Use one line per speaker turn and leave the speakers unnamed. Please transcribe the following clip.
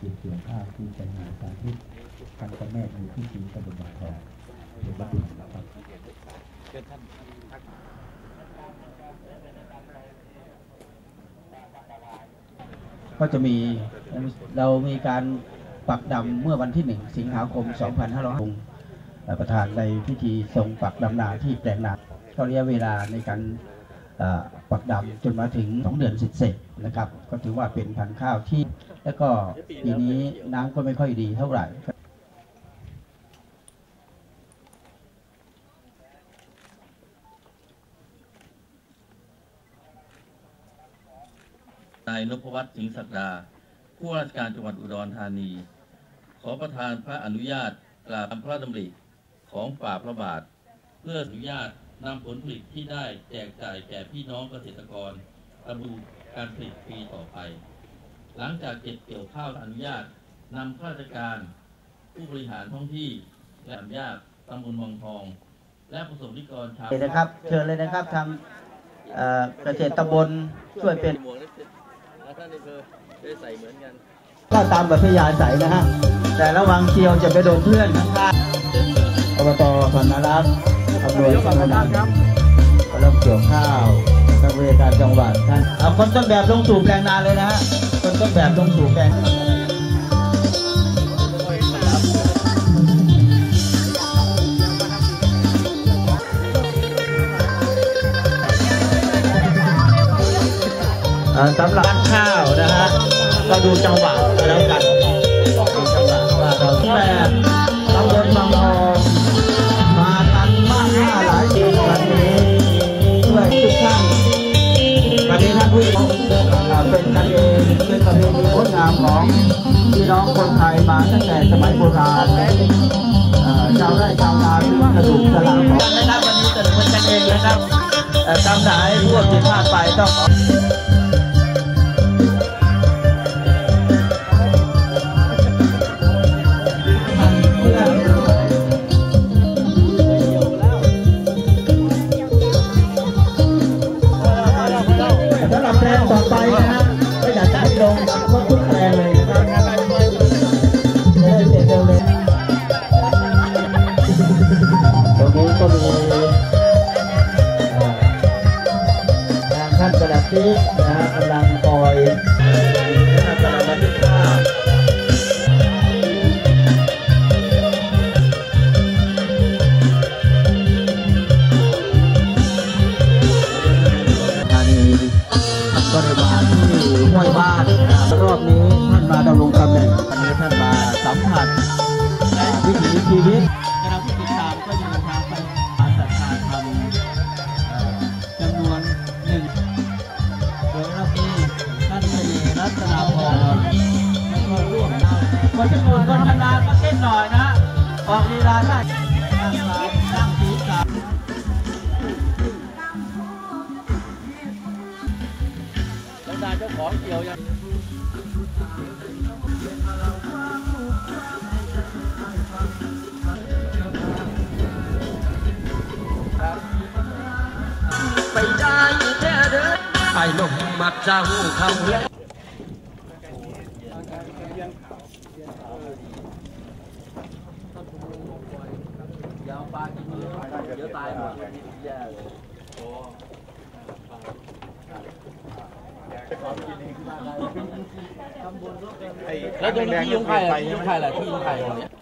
ก็บเกี่ยวข้าวที่จังหวัดสาธิตทางกระแม่อยู่ที่ศรีตะบนบางทองเป็นบ้านนะครับก็จะมีเรามีการปักดำเมื่อวันที่หนึ่งสิงหาคม 2500ประธานในพิธีทรงปักดำนาที่แปลงนาก็ระยะเวลาในการ ปักดำจนมาถึง 2 เดือนเสร็จนะครับ ก็ถือว่าเป็นพันข้าวที่ แล้วก็ปีนี้น้ำก็ไม่ค่อยดีเท่าไหร่
นายนพวัฒน์สิงห์ศักดา ผู้ว่าราชการจังหวัดอุดรธานี ขอประทานพระอนุญาตกราบพระดำริของฝ่าพระบาท เพื่ออนุญาต นำผลผลิตที่ได้แจกจ่ายแก่พี่น้องเกษตรกรดำรงการผลิตปีต่อไป หลังจากเก็บเกี่ยวข้าวอนุญาตนำข้าราชการ ผู้บริหารท้องที่และอนุญาตตำบลวังทอง และประสบนิกรชาว
เลยนะครับ เชิญเลยนะครับทางเอ่อเกษตรตำบลช่วยเป็น
หมวกแล้วท่านนี่คือได้ใส่เหมือนกัน
ก็ตามแบบพยาใสยนะฮะแต่ระวังเชียวจะไปโดนเพื่อนข้างๆอบตพันนารักษ์ อำนวยความสะดวกก็เริ่มเกี่ยวข้าวทางบริการจังหวัดท่านเอาคนต้นแบบลงสู่แปลงนาเลยนะฮะคนต้นแบบลงสู่แปลงอ่าสำหรับร้านข้าวนะฮะก็ดูจังหวะแล้วกัน งดงามของพี่น้องคนไทยมาตั้งแต่สมัยโบราณชาวไร่ชาวนาที่กระดูกสลักของนะครับวันนี้จะเป็นกันเองนะครับตามสายพวกที่พลาดไปต้อง ท่านกนะกำลังปล่อยนะครับกำลังบันทึกภาพธานีก็ได้มาที่ห้วยบ้านรอบนี้ท่านมาดำรงตำแหน่งท่านมาสัมผัสวิถีชีวิต คนที่มูลคนทำงาก็เต้นหน่อยนะออกลีลาได้ตั้งสายตั้งสีสัน
แล้วดาเจ้าของเกี่ยวยัง
ไปได้แค่เดินไปลงมักเจ้าเขาแล้ว
ยาวปลากินเยอะเดี๋ยวตายหมดเลยแย่เลยแล้วตรงนี้ที่ยุงไข่ที่ยุงไข่แหละที่ยุงไข่ของเนี้ย